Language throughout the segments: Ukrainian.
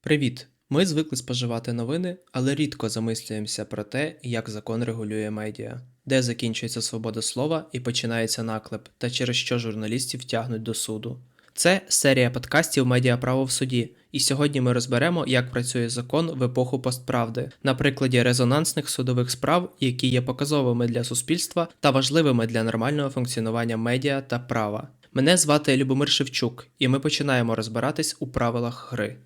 Привіт! Ми звикли споживати новини, але рідко замислюємося про те, як закон регулює медіа, де закінчується свобода слова і починається наклеп, та через що журналістів тягнуть до суду. Це серія подкастів Медіаправо в суді, і сьогодні ми розберемо, як працює закон в епоху постправди на прикладі резонансних судових справ, які є показовими для суспільства та важливими для нормального функціонування медіа та права. Мене звати Любомир Шевчук, і ми починаємо розбиратись у правилах гри.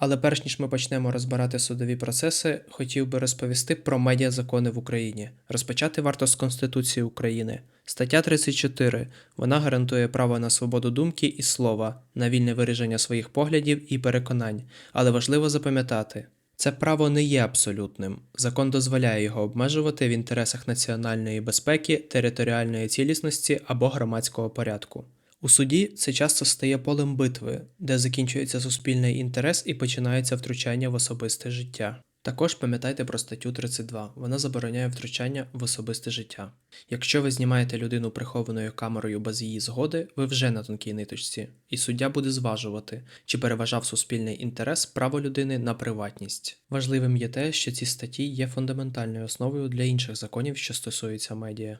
Але перш ніж ми почнемо розбирати судові процеси, хотів би розповісти про медіазакони в Україні. Розпочати варто з Конституції України. Стаття 34. Вона гарантує право на свободу думки і слова, на вільне вираження своїх поглядів і переконань. Але важливо запам'ятати, це право не є абсолютним. Закон дозволяє його обмежувати в інтересах національної безпеки, територіальної цілісності або громадського порядку. У суді це часто стає полем битви, де закінчується суспільний інтерес і починається втручання в особисте життя. Також пам'ятайте про статтю 32. Вона забороняє втручання в особисте життя. Якщо ви знімаєте людину прихованою камерою без її згоди, ви вже на тонкій ниточці, і суддя буде зважувати, чи переважав суспільний інтерес право людини на приватність. Важливим є те, що ці статті є фундаментальною основою для інших законів, що стосуються медіа.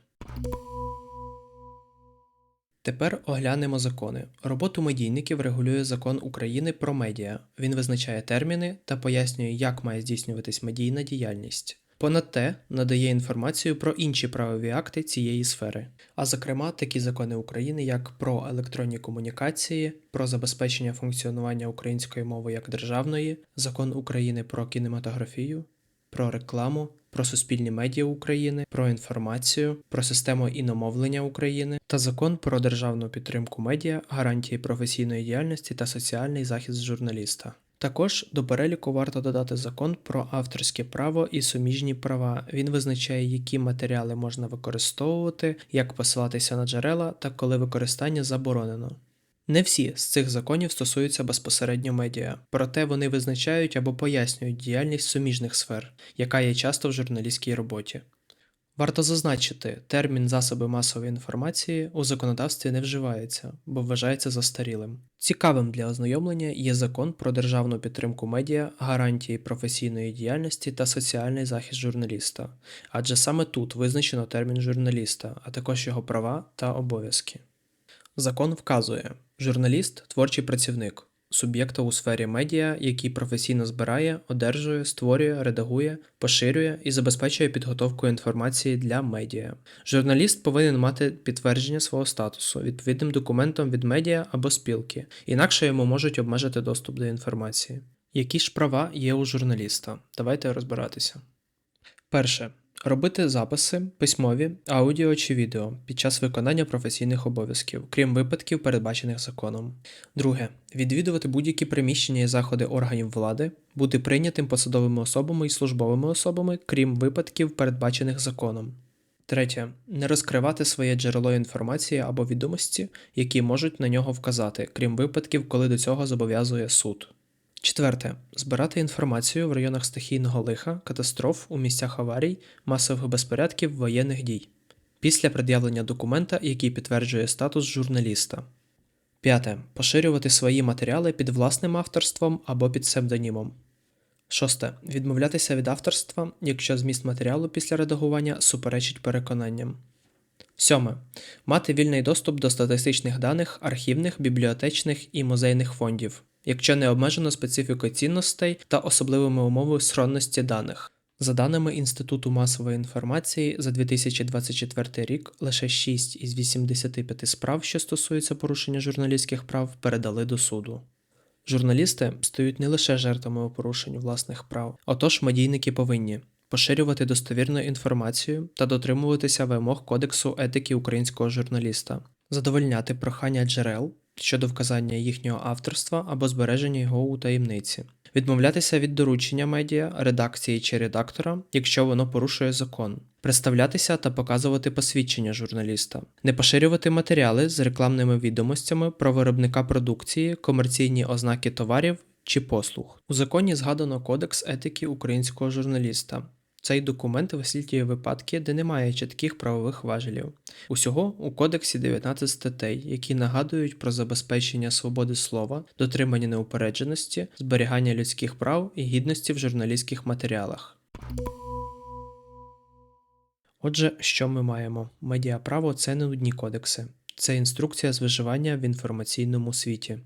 Тепер оглянемо закони. Роботу медійників регулює закон України про медіа. Він визначає терміни та пояснює, як має здійснюватись медійна діяльність. Понад те, надає інформацію про інші правові акти цієї сфери, а зокрема такі закони України, як про електронні комунікації, про забезпечення функціонування української мови як державної, закон України про кінематографію, про рекламу, про суспільні медіа України, про інформацію, про систему іномовлення України та закон про державну підтримку медіа, гарантії професійної діяльності та соціальний захист журналіста. Також до переліку варто додати закон про авторське право і суміжні права. Він визначає, які матеріали можна використовувати, як посилатися на джерела та коли використання заборонено. Не всі з цих законів стосуються безпосередньо медіа, проте вони визначають або пояснюють діяльність суміжних сфер, яка є часто в журналістській роботі. Варто зазначити, термін засоби масової інформації у законодавстві не вживається, бо вважається застарілим. Цікавим для ознайомлення є закон про державну підтримку медіа, гарантії професійної діяльності та соціальний захист журналіста, адже саме тут визначено термін журналіста, а також його права та обов'язки. Закон вказує, журналіст творчий працівник, суб'єкта у сфері медіа, який професійно збирає, одержує, створює, редагує, поширює і забезпечує підготовку інформації для медіа. Журналіст повинен мати підтвердження свого статусу відповідним документом від медіа або спілки, інакше йому можуть обмежити доступ до інформації. Які ж права є у журналіста? Давайте розбиратися. Перше. Робити записи, письмові, аудіо чи відео під час виконання професійних обов'язків, крім випадків, передбачених законом. Друге. Відвідувати будь-які приміщення і заходи органів влади, бути прийнятим посадовими особами і службовими особами, крім випадків, передбачених законом. Третє. Не розкривати своє джерело інформації або відомості, які можуть на нього вказати, крім випадків, коли до цього зобов'язує суд. Четверте. Збирати інформацію в районах стихійного лиха, катастроф, у місцях аварій, масових безпорядків, воєнних дій. Після пред'явлення документа, який підтверджує статус журналіста. П'яте. Поширювати свої матеріали під власним авторством або під псевдонімом. Шосте. Відмовлятися від авторства, якщо зміст матеріалу після редагування суперечить переконанням. Сьоме. Мати вільний доступ до статистичних даних, архівних, бібліотечних і музейних фондів якщо не обмежено специфікою цінностей та особливими умовами схронності даних. За даними Інституту масової інформації, за 2024 рік лише 6 із 85 справ, що стосуються порушення журналістських прав, передали до суду. Журналісти стають не лише жертвами порушень власних прав, отож медійники повинні поширювати достовірну інформацію та дотримуватися вимог Кодексу етики українського журналіста, задовольняти прохання джерел щодо вказання їхнього авторства або збереження його у таємниці, відмовлятися від доручення медіа, редакції чи редактора, якщо воно порушує закон, представлятися та показувати посвідчення журналіста, не поширювати матеріали з рекламними відомостями про виробника продукції, комерційні ознаки товарів чи послуг. У законі згадано Кодекс етики українського журналіста. Цей документ висвітлює випадки, де немає чітких правових важелів. Усього у кодексі 19 статей, які нагадують про забезпечення свободи слова, дотримання неупередженості, зберігання людських прав і гідності в журналістських матеріалах. Отже, що ми маємо? Медіаправо це не нудні кодекси, це інструкція з виживання в інформаційному світі.